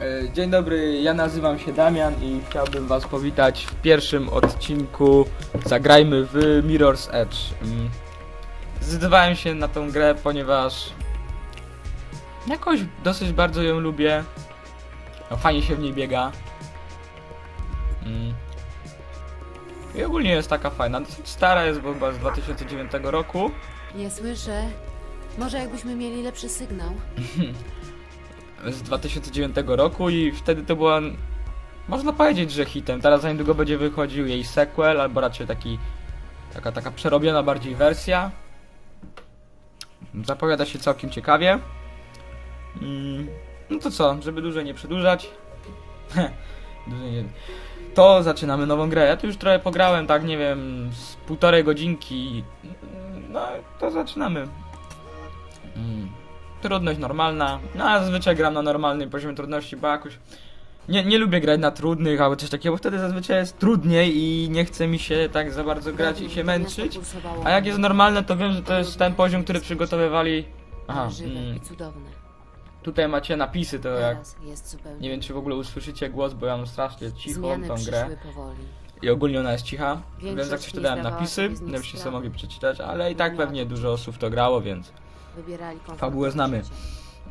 E, Dzień dobry, ja nazywam się Damian i chciałbym was powitać w pierwszym odcinku Zagrajmy w Mirror's Edge. Mm. Zdecydowałem się na tą grę, ponieważ jakoś dosyć bardzo ją lubię. No, fajnie się w niej biega. Mm. I ogólnie jest taka fajna. Dosyć stara jest, bo chyba z 2009 roku. Nie słyszę. Może jakbyśmy mieli lepszy sygnał. z 2009 roku i wtedy to była można powiedzieć, że hitem. Teraz za niedługo będzie wychodził jej sequel, albo raczej taki taka, taka przerobiona bardziej wersja. Zapowiada się całkiem ciekawie. Mm, no to co, żeby dłużej nie przedłużać. To zaczynamy nową grę. Ja tu już trochę pograłem, tak nie wiem, z półtorej godzinki. No to zaczynamy. Trudność normalna. No a zazwyczaj gram na normalnym poziomie trudności, bo jakoś nie, nie lubię grać na trudnych albo coś takiego, bo wtedy zazwyczaj jest trudniej i nie chce mi się tak za bardzo grać i się męczyć. A jak jest normalne, to wiem, że to jest ten poziom, który przygotowywali. Aha, mm, tutaj macie napisy, to jak. Nie wiem, czy w ogóle usłyszycie głos, bo ja mam strasznie cichą tą grę. I ogólnie ona jest cicha, więc jak coś to dałem napisy, żebyście sobie mogli przeczytać, ale i tak pewnie dużo osób to grało, więc. Wybierali komfort Fabułę znamy.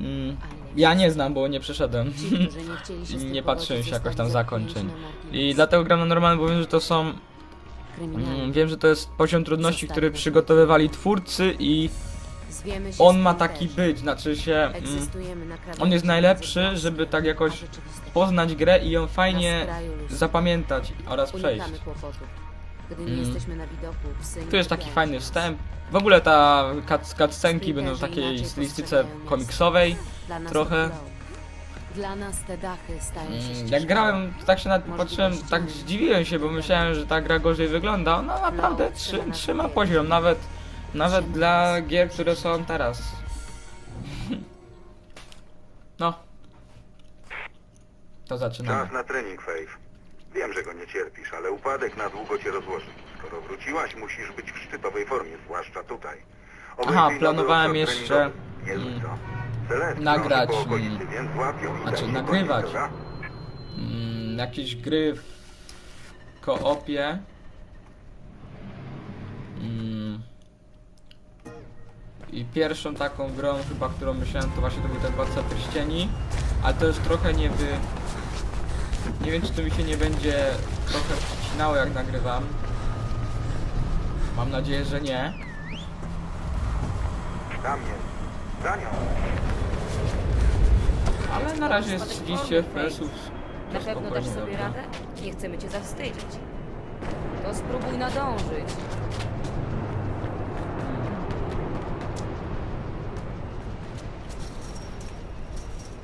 Mm, ja nie znam, bo nie przeszedłem. Ci, nie Nie patrzyłem się jakoś tam zakończeń. I dlatego gram na normalnym, bo wiem, że to są. Mm, wiem, że to jest poziom trudności, który przygotowywali twórcy i on ma taki być, znaczy się. Mm, on jest najlepszy, żeby tak jakoś poznać grę i ją fajnie zapamiętać oraz przejść. Gdy nie Mm. jesteśmy na widoku, psy Tu nie jest taki czepiają fajny wstęp. W ogóle ta Sprinterzy będą w takiej stylistyce komiksowej. Dla nas trochę. to flow. Dla nas te dachy stają się Mm, ścieżkami. Jak grałem, tak się nad patrzyłem, tak zdziwiłem się, bo myślałem, że ta gra gorzej wygląda. Ona naprawdę trzy, trzyma poziom, nawet, nawet dla gier, które są teraz. No. To zaczynamy. Czas na trening, Faith. Wiem, że go nie cierpisz, ale upadek na długo cię rozłoży. Skoro wróciłaś, musisz być w szczytowej formie, zwłaszcza tutaj. Obejrzyj Aha, nowy planowałem jeszcze, treningowy. Niezły mm, co? Celest nagrać, po okolicy, mm, więc łapią i znaczy daj się nagrywać. gonić, dobra? Mm, jakieś gry w koopie. Mm. I pierwszą taką grą chyba, którą myślałem, to właśnie to był ten Władca Pierścieni. Ale to jest trochę nie wy... Nie wiem, czy to mi się nie będzie trochę przycinało, jak nagrywam. Mam nadzieję, że nie. Tam jest. Daniel, Ale na razie jest 30 FPS-ów. Na pewno dasz sobie dobra. radę? Nie chcemy cię zawstydzić. To spróbuj nadążyć.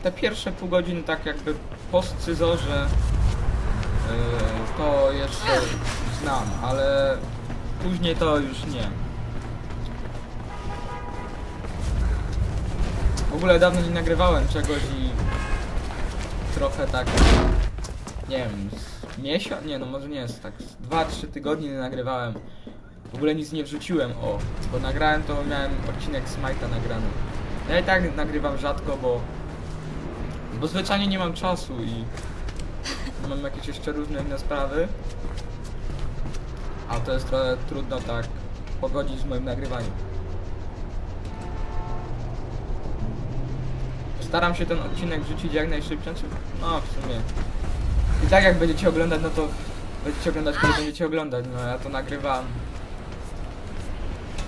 te pierwsze pół godziny tak jakby po scyzorze yy, to jeszcze znam, ale później to już nie. W ogóle dawno nie nagrywałem czegoś i trochę tak nie wiem, miesiąc? Nie no może nie jest tak, z 2-3 tygodnie nie nagrywałem. W ogóle nic nie wrzuciłem, o, bo nagrałem to miałem odcinek Smite'a nagrany. Ja i tak nagrywam rzadko, bo bo zwyczajnie nie mam czasu i mam jakieś jeszcze różne inne sprawy. A to jest trochę trudno tak pogodzić z moim nagrywaniem. Staram się ten odcinek wrzucić jak najszybciej, no w sumie. I tak jak będziecie oglądać, no to będziecie oglądać, kiedy będziecie oglądać. No ja to nagrywam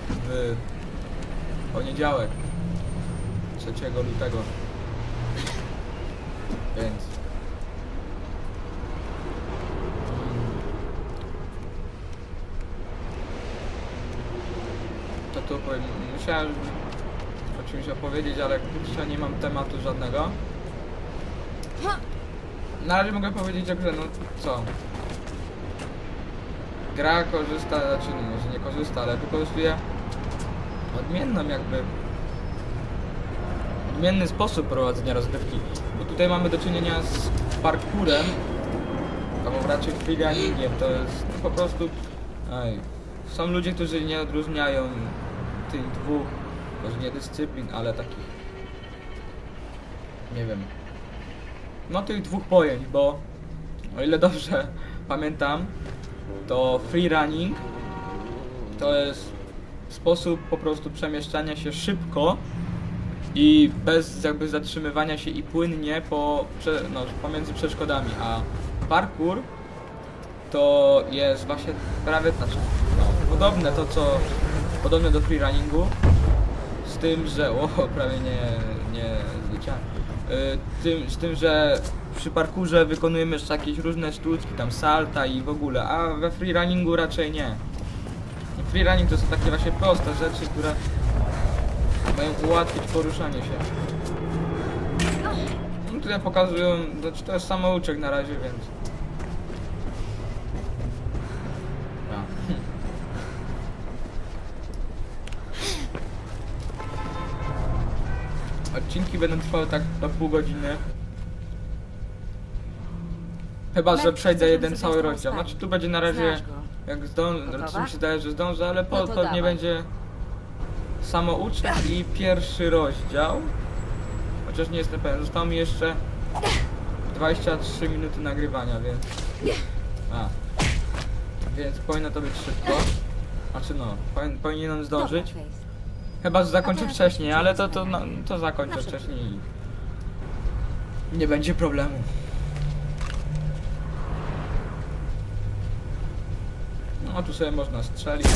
w poniedziałek, 3 lutego. Więc. To tu Musiałem o czymś opowiedzieć, ale kurczę nie mam tematu żadnego. Na razie mogę powiedzieć o grze, no co? Gra korzysta, znaczy no, może nie korzysta, ale wykorzystuje odmienną jakby odmienny sposób prowadzenia rozgrywki. Bo tutaj mamy do czynienia z parkurem, albo raczej freeguningiem. To jest no, po prostu... Ej, są ludzie, którzy nie odróżniają tych dwóch, może nie dyscyplin, ale takich... Nie wiem. no tych dwóch pojęć, bo o ile dobrze pamiętam, to free running to jest sposób po prostu przemieszczania się szybko i bez jakby zatrzymywania się i płynnie po, no, pomiędzy przeszkodami, a parkour to jest właśnie prawie znaczy, no, podobne to co podobne do freerunningu z tym, że o prawie nie nie zleciałem. Y, tym, z tym, że przy parkurze wykonujemy jeszcze jakieś różne sztuczki, tam salta i w ogóle, a we freerunningu raczej nie. Freerunning to są takie właśnie proste rzeczy, które mają ułatwić poruszanie się. No tutaj pokazują, znaczy to jest samouczek na razie, więc... Odcinki będą trwały tak do pół godziny. Chyba, że przejdę jeden cały rozdział. Znaczy tu będzie na razie... Jak zdążę, znaczy mi się wydaje, że zdążę, ale po, No to pewnie dawaj. będzie samouczek i pierwszy rozdział. Chociaż nie jestem pewien, zostało mi jeszcze 23 minuty nagrywania, więc... A. Więc powinno to być szybko. Znaczy no, powin, powinienem zdążyć. Chyba, że zakończę wcześniej, ale to, to, no, to zakończę wcześniej i... Nie będzie problemu. No tu sobie można strzelić.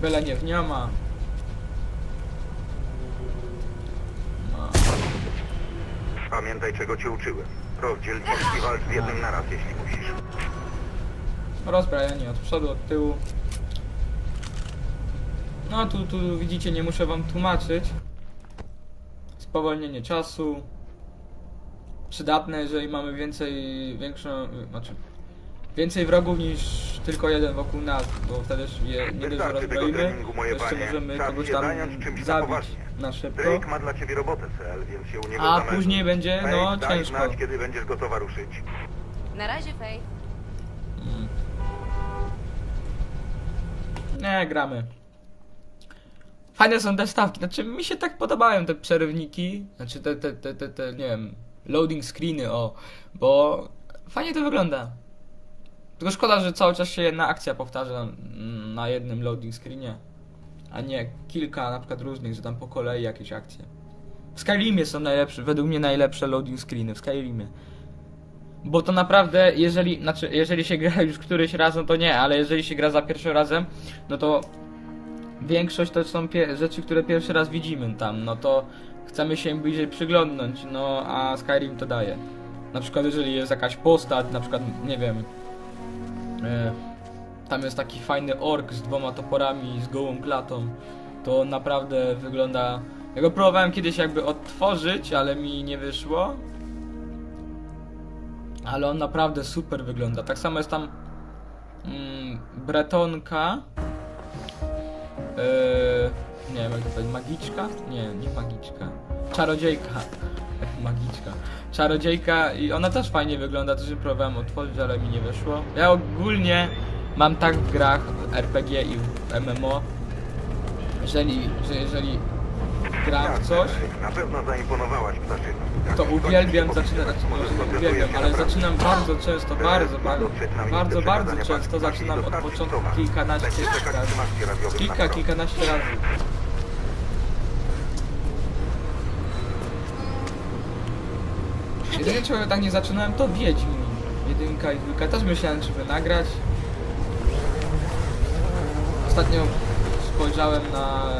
Byle nie w niama. No. Pamiętaj, czego cię uczyłem. Rozdziel ciężki i walcz z jednym naraz, jeśli musisz. Rozbrajanie od przodu, od tyłu. No tu, tu widzicie, nie muszę wam tłumaczyć. Spowolnienie czasu. Przydatne, jeżeli mamy więcej, większą, znaczy więcej wrogów niż tylko jeden wokół nas, bo wtedy je, nie dość, rozbroimy, jeszcze możemy Czas kogoś tam zabić na szybko. Drake ma dla ciebie robotę, Sel, więc się u niego A później będzie, no, ciężko. znać, kiedy będziesz gotowa ruszyć. Na razie, Faith. Mm. Nie, gramy. Fajne są te stawki, znaczy mi się tak podobają te przerywniki, znaczy te, te, te, te, te nie wiem, loading screeny, o, bo fajnie to wygląda. Tylko szkoda, że cały czas się jedna akcja powtarza na jednym loading screenie, a nie kilka na przykład różnych, że tam po kolei jakieś akcje. W Skyrimie są najlepsze, według mnie najlepsze loading screeny, w Skyrimie. Bo to naprawdę, jeżeli, znaczy, jeżeli się gra już któryś raz, no to nie, ale jeżeli się gra za pierwszym razem, no to większość to są rzeczy, które pierwszy raz widzimy tam, no to chcemy się im bliżej przyglądnąć, no a Skyrim to daje. Na przykład jeżeli jest jakaś postać, na przykład, nie wiem, e, tam jest taki fajny ork z dwoma toporami, z gołą klatą, to naprawdę wygląda... Ja go próbowałem kiedyś jakby odtworzyć, ale mi nie wyszło, ale on naprawdę super wygląda. Tak samo jest tam mm, Bretonka. Yy, nie wiem jak to powiedzieć, magiczka? Nie, nie magiczka. Czarodziejka. magiczka. Czarodziejka i ona też fajnie wygląda, też próbowałem otworzyć, ale mi nie wyszło. Ja ogólnie mam tak w grach RPG i w MMO, jeżeli, że jeżeli gram w coś, Na pewno zaimponowałaś to uwielbiam może nie zdecydujesz uwielbiam, ale zaczynam bardzo często, bardzo, bardzo, bardzo, bardzo często zaczynam od początku kilkanaście razy. Kilka, kilkanaście razy. Jedynie czego tak nie zaczynałem to Wiedźmin. Jedynka i dwójka. Też myślałem czy by nagrać. Ostatnio spojrzałem na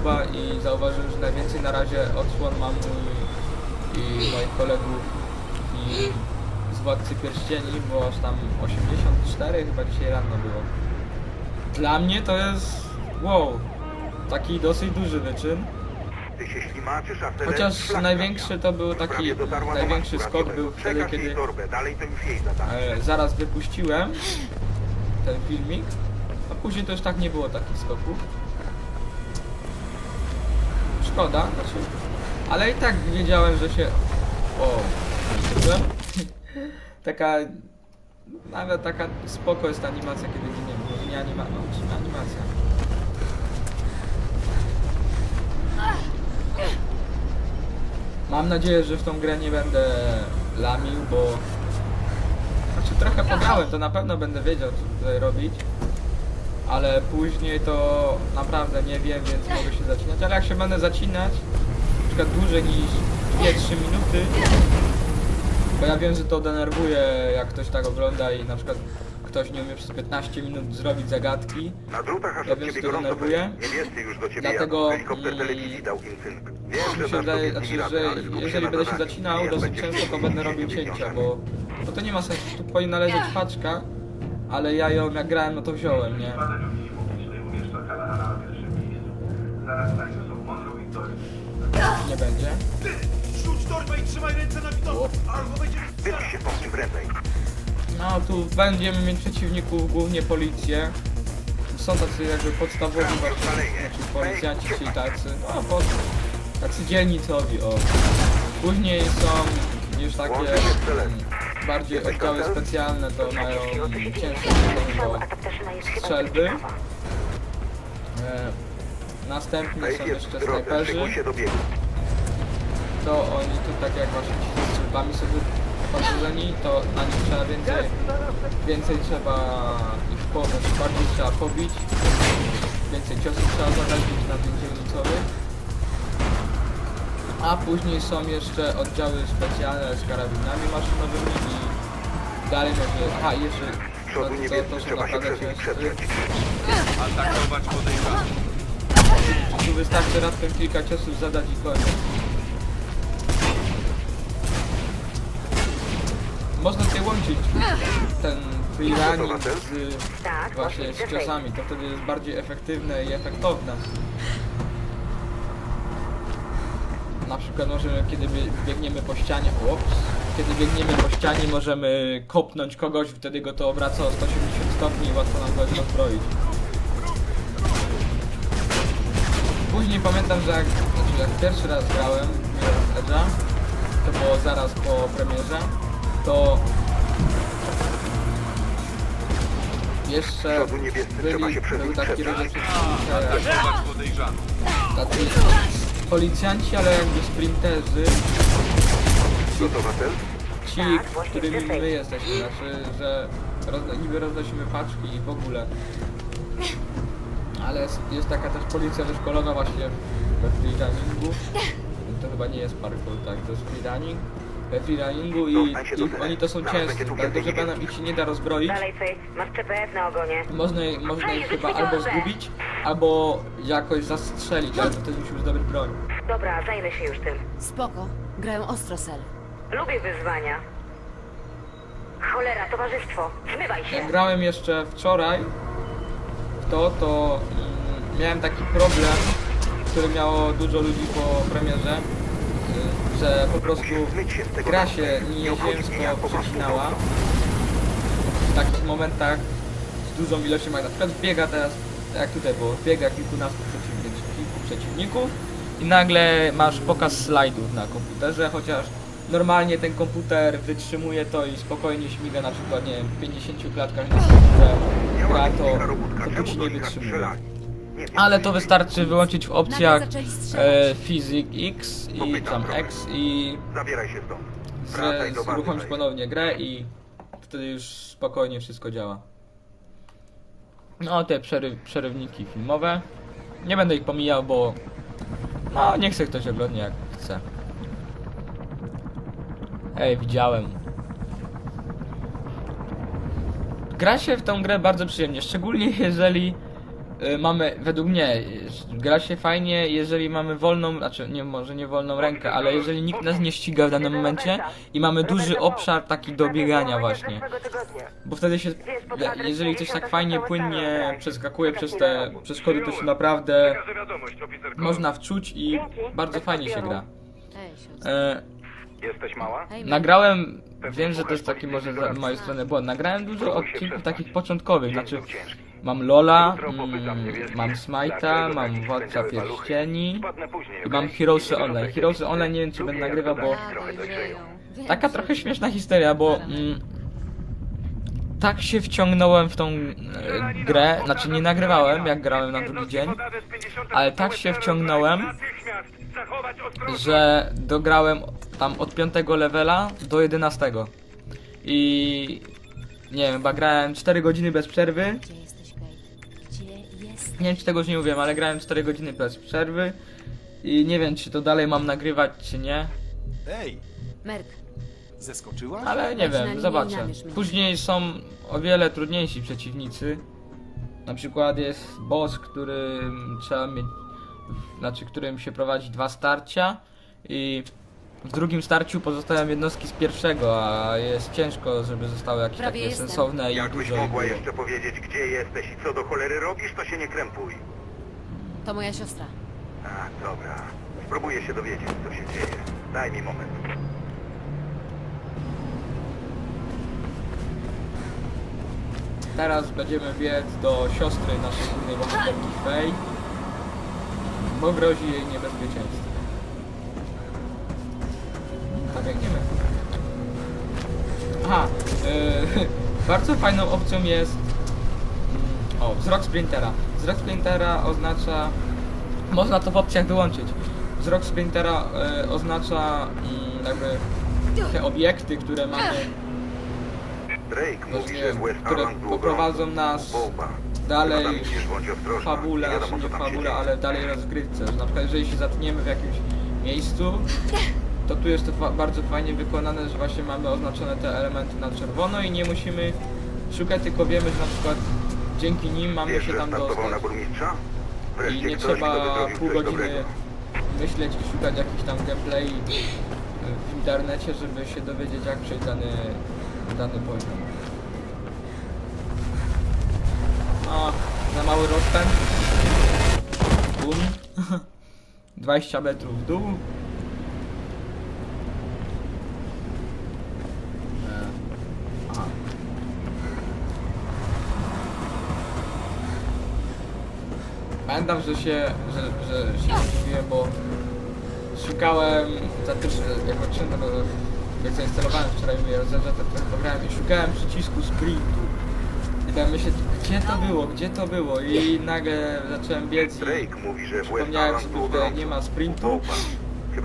YouTube'a i zauważyłem, że najwięcej na razie odsłon mam mój i moich kolegów i z Władcy Pierścieni, bo aż tam 84 chyba dzisiaj rano było. Dla mnie to jest wow, taki dosyć duży wyczyn. Chociaż największy to był taki największy skok był wtedy, kiedy e, zaraz wypuściłem ten filmik, a później to już tak nie było takich skoków. Szkoda, znaczy, ale i tak wiedziałem, że się... O, taka... Nawet taka spoko jest animacja, kiedy giniemy. Może nie anima... No, animacja. Mam nadzieję, że w tą grę nie będę lamił, bo... Znaczy trochę pograłem, to na pewno będę wiedział co tutaj robić. Ale później to naprawdę nie wiem, więc mogę się zacinać. Ale jak się będę zacinać, na przykład dłużej niż 2-3 minuty, bo ja wiem, że to denerwuje, jak ktoś tak ogląda i na przykład ktoś nie umie przez 15 minut zrobić zagadki. Na drutach aż Ja wiem, że to denerwuje. Niebiescy już do ciebie Dlatego. Helikopter telewizji dał im. Wiem, że znaczy, że jeżeli będę się zacinał dosyć często, to będę robił cięcia, bo, bo to nie ma sensu. Tu powinna leżeć paczka, ale ja ją jak grałem, no to wziąłem, nie? Przypadek opinii publicznej umieszcza Kalahara na pierwszym miejscu. Zaraz za nim są Monroe i Doyle. Nie będzie. Rzuć torbę i trzymaj ręce na widoku, albo będziesz Wypisz się stąd czym prędzej. No tu będziemy mieć przeciwników, głównie policję. Są tacy jakby podstawowi właśnie, znaczy policjanci, czyli tacy, no po, tacy dzielnicowi, o. Później są już takie bardziej oddziały specjalne, to mają cięższe do strzelby. E, następnie są jeszcze snajperzy. to oni tu tak jak właśnie ci ze strzelbami są wyposażeni, to na nich trzeba więcej, więcej trzeba ich po, bardziej trzeba pobić, więcej ciosów trzeba zadać niż na tych dzielnicowych. A później są jeszcze oddziały specjalne z karabinami maszynowymi i dalej może, aha jeszcze, Z przodu no to, niebiescy, to są trzeba się naprawdę przez nich przedrzeć. Atakować. Tu wystarczy raptem kilka ciosów zadać i koniec. Można tutaj łączyć ten freerunning z właśnie z ciosami, to wtedy jest bardziej efektywne i efektowne. Na przykład możemy, kiedy bie- biegniemy po ścianie, ups, kiedy biegniemy po ścianie możemy kopnąć kogoś, wtedy go to obraca o 180 stopni i łatwo nam go rozbroić. Później pamiętam, że jak, znaczy jak pierwszy raz grałem Edge'a, to było zaraz po premierze, to jeszcze byli, był taki rodzaj podejrzanych. tacy policjanci, ale jakby sprinterzy, Gotowa cel? ci, którymi my jesteśmy, znaczy, że rozda, niby roznosimy paczki i w ogóle. Ale jest, jest taka też policja wyszkolona właśnie we freerunningu. To chyba nie jest parkour, tak, to jest freerunning. We freerunningu i, i oni to są ciężcy, dlatego że będą ich się nie da rozbroić. Dalej, Faith, masz CPF na ogonie. Można, można ich chyba albo zgubić, albo jakoś zastrzelić, ale to wtedy musimy zdobyć broń. Dobra, zajmę się już tym. Spoko. Grają ostro, Sel. Lubię wyzwania. Cholera, towarzystwo, zmywaj się. Jak grałem jeszcze wczoraj w to, to mm, miałem taki problem, który miało dużo ludzi po premierze, y, że po prostu gra się nieziemsko przecinała w takich momentach z dużą ilością, jak na przykład biega teraz, jak tutaj było, biega kilkunastu przeciwników, kilku przeciwników i nagle masz pokaz slajdów na komputerze, chociaż normalnie ten komputer wytrzymuje to i spokojnie śmiga na przykład, nie wiem, w 50 klatkach na sekundę gra, to, to ci nie wytrzymuje. Ale to wystarczy wyłączyć w opcjach e. Physics X i tam X i z, bazy, uruchomić ponownie grę i wtedy już spokojnie wszystko działa. No te przeryw, przerywniki filmowe. Nie będę ich pomijał, bo no nie chce ktoś oglądnie jak chce. Ej, widziałem. Gra się w tą grę bardzo przyjemnie, szczególnie jeżeli mamy, według mnie, gra się fajnie, jeżeli mamy wolną, znaczy nie może nie wolną rękę, ale jeżeli nikt nas nie ściga w danym momencie i mamy duży obszar taki do biegania właśnie. Bo wtedy się, jeżeli ktoś tak fajnie, płynnie przeskakuje przez te przeszkody, to się naprawdę można wczuć i bardzo fajnie się gra. E, Jesteś mała? Nagrałem, wiem, że to jest taki może z mojej strony błąd, nagrałem dużo odcinków takich początkowych, znaczy mam Lola, mm, mam Smite'a, mam Władca Pierścieni i mam Heroesy Online. Heroesy Online nie wiem czy będę nagrywał, bo taka trochę śmieszna historia, bo mm, tak się wciągnąłem w tą e, grę, znaczy nie nagrywałem jak grałem na drugi dzień, ale tak się wciągnąłem, że dograłem tam od 5 levela do 11. I nie wiem, chyba grałem 4 godziny bez przerwy. Nie wiem czy tego już nie mówiłem, ale grałem 4 godziny bez przerwy. I nie wiem czy to dalej mam nagrywać czy nie. Ej, Merk, zeskoczyłaś? Ale nie wiem, zobaczę. Później są o wiele trudniejsi przeciwnicy. Na przykład jest boss, którym trzeba mieć, znaczy którym się prowadzi dwa starcia i w drugim starciu pozostają jednostki z pierwszego, a jest ciężko, żeby zostały jakieś Prawie takie jestem. sensowne i Jakbyś dużo ich mogła było. jeszcze powiedzieć, gdzie jesteś i co do cholery robisz, to się nie krępuj. to moja siostra. A, dobra. Spróbuję się dowiedzieć, co się dzieje. Daj mi moment. Teraz będziemy biec do siostry naszej głównej bohaterki Fej, bo grozi jej niebezpieczeństwo. Biegniemy. Aha, yy, bardzo fajną opcją jest mm, o, wzrok sprintera. Wzrok sprintera oznacza, można to w opcjach wyłączyć. Wzrok sprintera yy, oznacza mm, jakby te obiekty, które mamy Drake mówi, że w West które Island poprowadzą nas dalej ostrożna. fabule, znaczy nie się fabule, ale dalej rozgrywce. Że na przykład jeżeli się zatkniemy w jakimś miejscu, to tu jest to bardzo fajnie wykonane, że właśnie mamy oznaczone te elementy na czerwono i nie musimy szukać, tylko wiemy, że na przykład dzięki nim mamy się tam dostać. I nie trzeba pół godziny myśleć i szukać jakichś tam gameplay w internecie, żeby się dowiedzieć jak przejść dany, dany poziom. O, za mały rozpęd. Bum. 20 metrów w dół. E, Aha. Pamiętam, że się, że, że się zdziwiłem, bo szukałem za pierwszy, jak patrzyłem na jak zainstalowałem wczoraj to trochę pograłem i szukałem przycisku sprintu. I tak myślę, gdzie to było, gdzie to było? I nagle zacząłem biec i mówi, że przypomniałem sobie, że nie ma sprintu,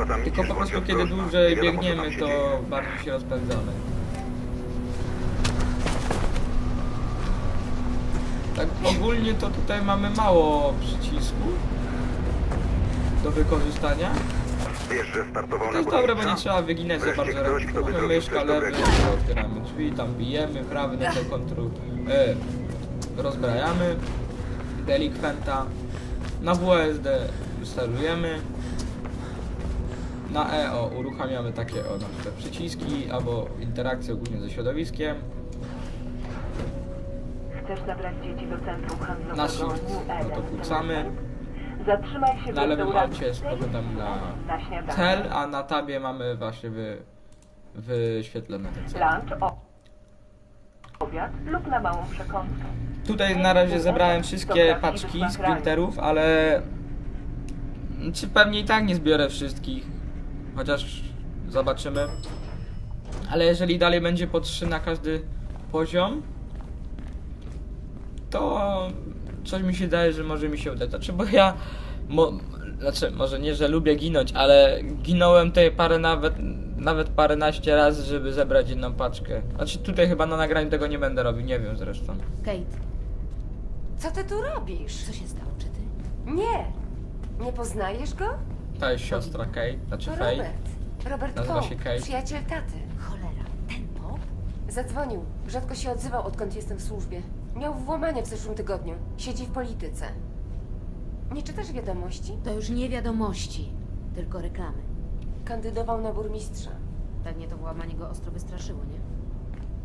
tam tylko po prostu kiedy dłużej tam biegniemy, to bardziej się rozpędzamy. Tak ogólnie to tutaj mamy mało przycisków do wykorzystania. Wiesz, że startował To na jest dobre, bo nie trzeba wyginać za Wreszcie bardzo ktoś, ręki. kto by Mamy zrobił myszka coś lewy, dobrego. otwieramy drzwi, tam bijemy, prawy na to kontrol... E, rozbrajamy delikwenta. Na WSD sterujemy. Na EO uruchamiamy takie o na przykład przyciski albo interakcje ogólnie ze środowiskiem. Chcesz zabrać dzieci do centrum handlowego Na shift, no to. Center? Zatrzymaj się Na lewym spoglądam na na cel, a na tabie mamy właśnie wy, wyświetlone ten cel. Lunch, o... obiad lub na małą przekąskę. Tutaj na razie zebrałem wszystkie paczki sprinterów, ale czy pewnie i tak nie zbiorę wszystkich, chociaż zobaczymy. Ale jeżeli dalej będzie po 3 na każdy poziom, to coś mi się daje, że może mi się uda. Znaczy, bo ja, mo, znaczy, może nie, że lubię ginąć, ale ginąłem tutaj parę nawet, nawet paręnaście razy, żeby zebrać jedną paczkę. Znaczy, tutaj chyba na nagraniu tego nie będę robił, nie wiem zresztą. Kate, Co ty tu robisz? co się stało? Czy ty? Nie. Nie poznajesz go? To jest siostra Kate, znaczy To Faye. Robert. Robert Nazywa Pope, się Kate. przyjaciel taty. Cholera, ten Bob? Zadzwonił. Rzadko się odzywał, odkąd jestem w służbie. Miał włamanie w zeszłym tygodniu. Siedzi w polityce. Nie czytasz wiadomości? To już nie wiadomości, tylko reklamy. Kandydował na burmistrza. Pewnie to włamanie go ostro wystraszyło, nie?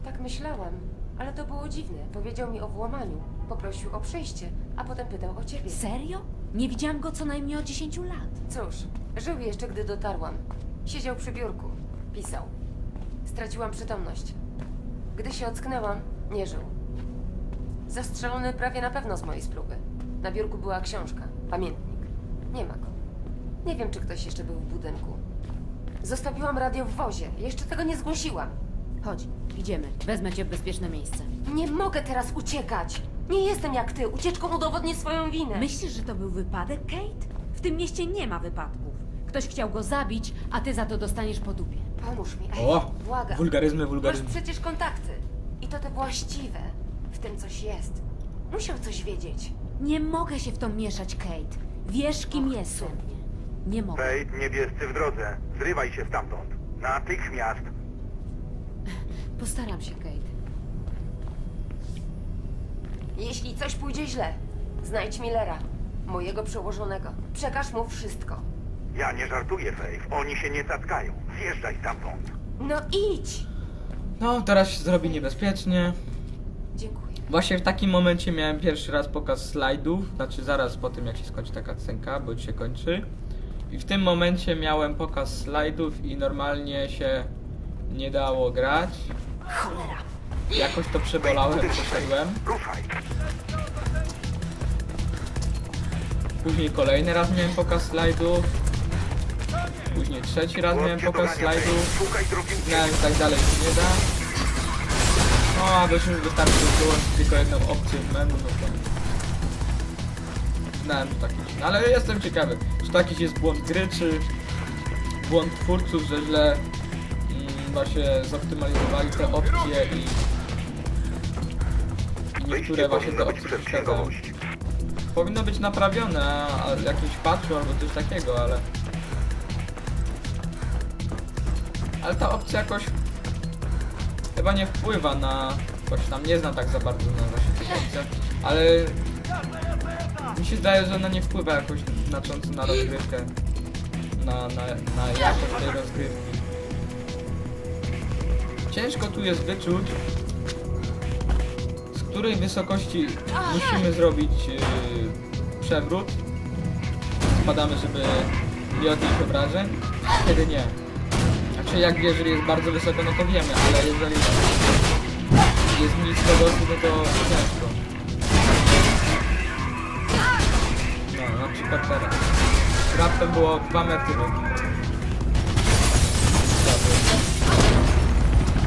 Tak myślałam, ale to było dziwne. Powiedział mi o włamaniu. Poprosił o przejście, a potem pytał o ciebie. Serio? Nie widziałam go co najmniej od 10 lat. Cóż, żył jeszcze, gdy dotarłam. Siedział przy biurku. Pisał. Straciłam przytomność. Gdy się ocknęłam, nie żył. Zastrzelony prawie na pewno z mojej spluwy. Na biurku była książka, pamiętnik. Nie ma go. Nie wiem, czy ktoś jeszcze był w budynku. Zostawiłam radio w wozie. Jeszcze tego nie zgłosiłam. Chodź, idziemy. Wezmę cię w bezpieczne miejsce. Nie mogę teraz uciekać. Nie jestem jak ty. Ucieczką udowodnię swoją winę. Myślisz, że to był wypadek, Kate? W tym mieście nie ma wypadków. Ktoś chciał go zabić, a ty za to dostaniesz po dupie. Pomóż mi, ej, O! błagam. Wulgaryzmy, Masz wulgaryzmy. przecież kontakty. I to te właściwe. W tym coś jest. Musiał coś wiedzieć. Nie mogę się w to mieszać, Kate. Wiesz, kim Och, jestem. Nie mogę. Fejt, niebiescy w drodze. Zrywaj się stamtąd. Natychmiast. Postaram się, Kate. Jeśli coś pójdzie źle, znajdź Millera, mojego przełożonego. Przekaż mu wszystko. Ja nie żartuję, Fejt. Oni się nie cackają. Zjeżdżaj stamtąd. No idź! No, teraz się zrobi niebezpiecznie. Dziękuję. Właśnie w takim momencie miałem pierwszy raz pokaz slajdów, znaczy zaraz po tym jak się skończy taka scenka, bo już się kończy. I w tym momencie miałem pokaz slajdów i normalnie się nie dało grać. Cholera. Jakoś to przebolałem, przeszedłem. Ruszaj. Później kolejny raz miałem pokaz slajdów. Później trzeci raz miałem pokaz slajdów. Znałem, że tak dalej się nie da. No, a już wystarczy wyłączyć tylko jedną opcję w menu, no to... Znałem, tak. No, ale jestem ciekawy, czy to jakiś jest błąd gry, czy błąd twórców, że źle mm, właśnie zoptymalizowali te opcje i... I niektóre właśnie te opcje przeszkadzają. Powinno być naprawione, a jakimś patchu albo coś takiego, ale... Ale ta opcja jakoś chyba nie wpływa na... Choć tam nie znam tak za bardzo na tych opcjach, ale mi się zdaje, że ona nie wpływa jakoś znacząco na rozgrywkę, na, na, na jakość tej rozgrywki. Ciężko tu jest wyczuć, z której wysokości musimy zrobić yy, przewrót. Spadamy, żeby nie odnieść obrażeń, a kiedy nie. Znaczy jak jeżeli jest bardzo wysoko, no to wiemy, ale jeżeli jest nisko dosyć, no to ciężko. No, na przykład teraz. Raptem było 2 metry.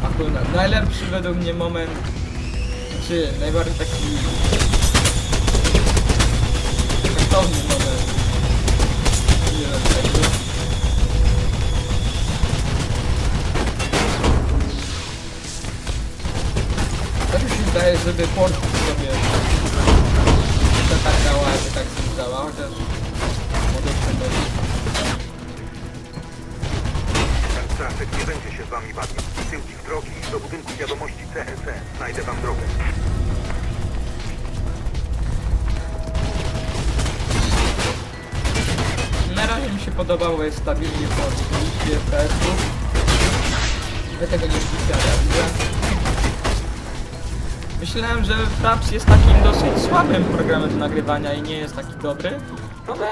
Akurat najlepszy według mnie moment, czy najbardziej taki efektowny moment. Nie wiem, wydaje, żeby port sobie że tak dała, jakby tak zbliżała, chociaż mogę się mylić. Ten straszek nie będzie się z wami bawił. Tyłki w drogi do budynku wiadomości CSE. Znajdę wam drogę. Na razie mi się podobało, jest stabilnie po 30 FPS-ów. Wy tego nie ale ja widzę. Myślałem, że Fraps jest takim dosyć słabym programem do nagrywania i nie jest taki dobry. Ale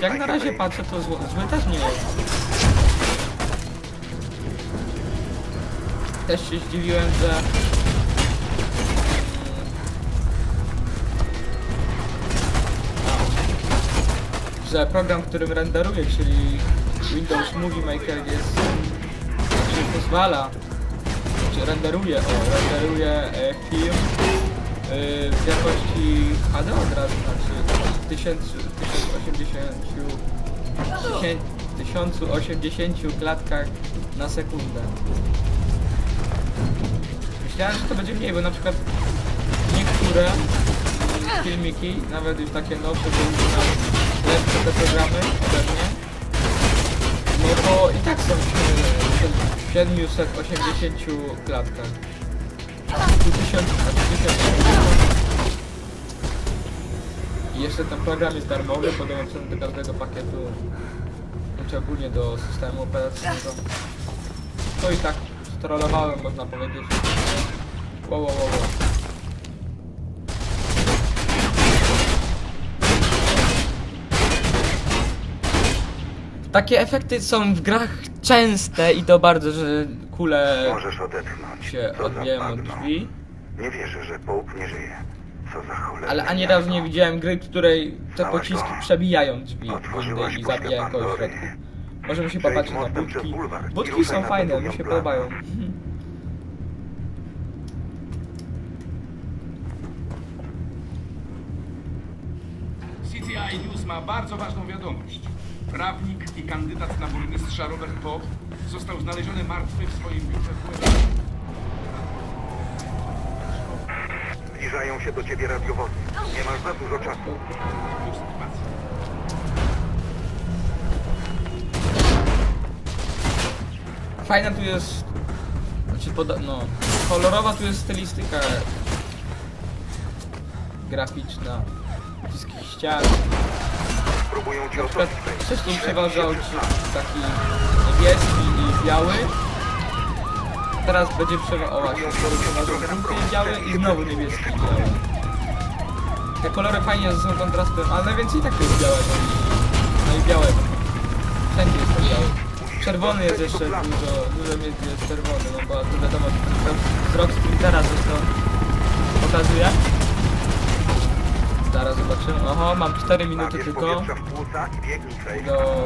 jak na razie patrzę, to zły, zły też nie jest. Też się zdziwiłem, że... że program, którym renderuję, czyli Windows Movie Maker jest, pozwala, renderuje, o, renderuje e, film e, w jakości HD od razu, znaczy 1000, 1080, 1080 klatkach na sekundę. Myślałem, że to będzie mniej, bo na przykład niektóre filmiki, nawet już takie nowsze, bo już na lepsze te programy ode mnie, no to i tak są w 780 klatkach. 1000, znaczy 1080. I jeszcze ten program jest darmowy, podłączony do każdego pakietu, znaczy ogólnie do systemu operacyjnego. To i tak strollowałem, można powiedzieć. Wow, wow, wow. Takie efekty są w grach częste i to bardzo, że kule Możesz odetchnąć. się odbijają od drzwi. Nie wierzę, że połup nie żyje. Co za cholera. Ale ani razu nie widziałem gry, której te pociski przebijają drzwi windy i zabijają kogoś w środku. Możemy się popatrzeć na budki. Budki są fajne, mi się podobają. CTI News ma bardzo ważną wiadomość. Prawnik i kandydat na burmistrza Robert Pop został znaleziony martwy w swoim biurze w. Zbliżają się do ciebie radiowozy. Nie masz za dużo czasu. Fajna tu jest... Znaczy, poda- no... Kolorowa tu jest stylistyka... Graficzna. Wszystkich ścian. Próbują cię Na przykład osądzić. Wcześniej przeważał taki niebieski i biały. Teraz będzie przeważał, o żółty i biały i znowu niebieski i biały. Te kolory fajnie są kontrastem, ale najwięcej tak jest białe. No i, no i białe. Wszędzie jest to białe. Czerwony jest jeszcze dużo, dużo miejsc jest czerwony, no bo to wiadomo, że wzrok sprintera zresztą pokazuje. Zaraz zobaczymy. Oho, mam 4 minuty Nabierz tylko powietrza w płuca i biegnij Faith. do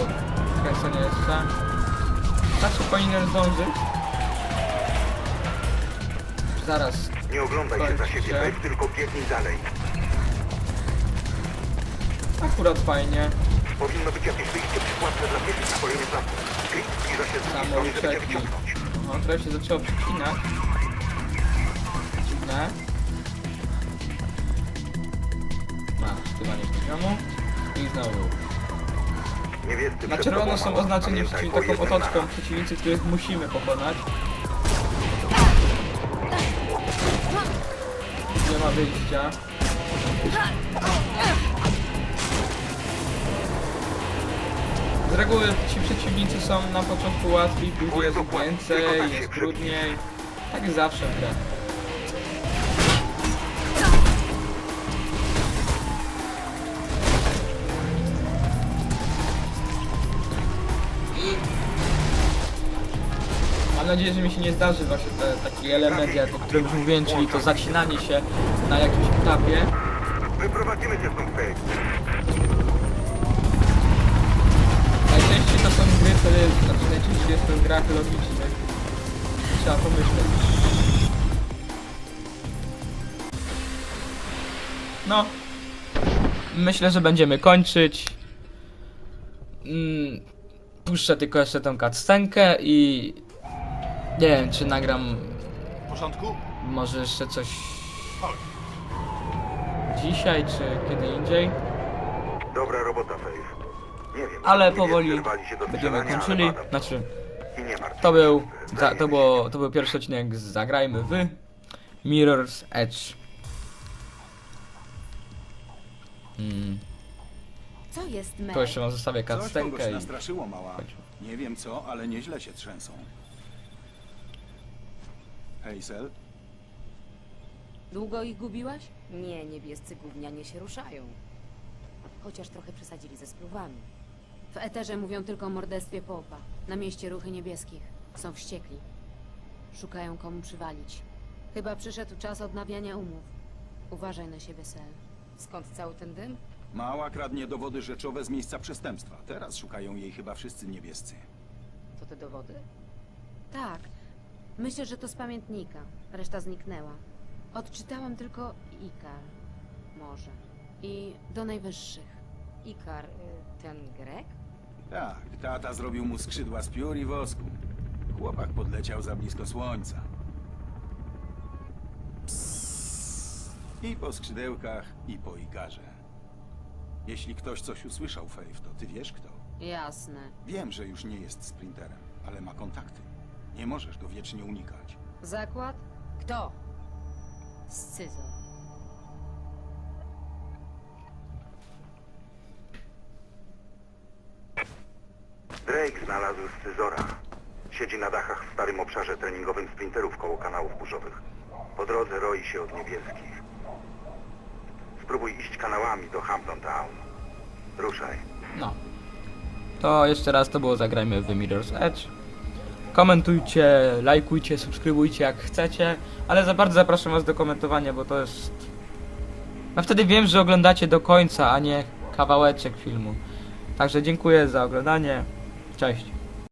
kręcenia jeszcze. Tak się powinien zdążyć. Zaraz. Nie oglądaj się za siebie. Faith, tylko biegnij dalej. Akurat fajnie. Powinno być jakieś wyjście przy pułapce dla pieszych na zamku. Chris zbliża się z drugiej Samo strony, żeby cię uciekli. wyciągnąć. No, trochę się zaczęło przycinać. Dziwne. A, wstywanie poziomu. I znowu. Niebiescy Na czerwono są oznaczeni po taką otoczką przeciwnicy, których musimy pokonać. Nie ma wyjścia. Z reguły ci przeciwnicy są na początku łatwi, później jest ich więcej, jest trudniej. Tak jest zawsze w grach. Mam nadzieję, że mi się nie zdarzy właśnie te, taki element, jak, o którym już mówiłem, czyli to zacinanie się na jakimś etapie. Wyprowadzimy cię stąd. Najczęściej to są gry, wtedy, znaczy najczęściej jest to w grach logicznych. Trzeba pomyśleć. No. Myślę, że będziemy kończyć. Mm, Puszczę tylko jeszcze tą cutscenkę i... Nie wiem, czy nagram W porządku? może jeszcze coś... Dzisiaj, czy kiedy indziej. Dobra robota, Faith. Nie wiem, Ale powoli rwali się do będziemy strzelania, ale kończyli. badam. Znaczy, I nie martw To się. był, za, to, było, to był pierwszy odcinek z Zagrajmy w Mirror's Edge. Mm, Co jest to jeszcze wam zostawię Coś kogoś cutscenkę i... nastraszyło, mała. Chodźmy. Nie wiem co, ale nieźle się trzęsą. Hazel? Długo ich gubiłaś? Nie, niebiescy gównianie się ruszają. Chociaż trochę przesadzili ze spluwami. W eterze mówią tylko o morderstwie Popa. Na mieście ruchy niebieskich. Są wściekli. Szukają komu przywalić. Chyba przyszedł czas odnawiania umów. Uważaj na siebie, Sel. Skąd cały ten dym? Mała kradnie dowody rzeczowe z miejsca przestępstwa. Teraz szukają jej chyba wszyscy niebiescy. To te dowody? Tak. Myślę, że to z pamiętnika. Reszta zniknęła. Odczytałam tylko Ikar. Może. I do najwyższych. Ikar, y, ten Grek? Tak, tata zrobił mu skrzydła z piór i wosku. Chłopak podleciał za blisko słońca. Psst. I po skrzydełkach, i po ikarze. Jeśli ktoś coś usłyszał, Faith, to ty wiesz kto. Jasne. Wiem, że już nie jest sprinterem, ale ma kontakty. Nie możesz go wiecznie unikać. Zakład? Kto? Scyzor. Drake znalazł scyzora. Siedzi na dachach w starym obszarze treningowym sprinterów koło kanałów burzowych. Po drodze roi się od niebieskich. Spróbuj iść kanałami do Hampton Town. Ruszaj. No. To jeszcze raz to było Zagrajmy w Mirror's Edge. Komentujcie, lajkujcie, subskrybujcie jak chcecie, ale za bardzo zapraszam was do komentowania, bo to jest... No wtedy wiem, że oglądacie do końca, a nie kawałeczek filmu. Także dziękuję za oglądanie. Cześć.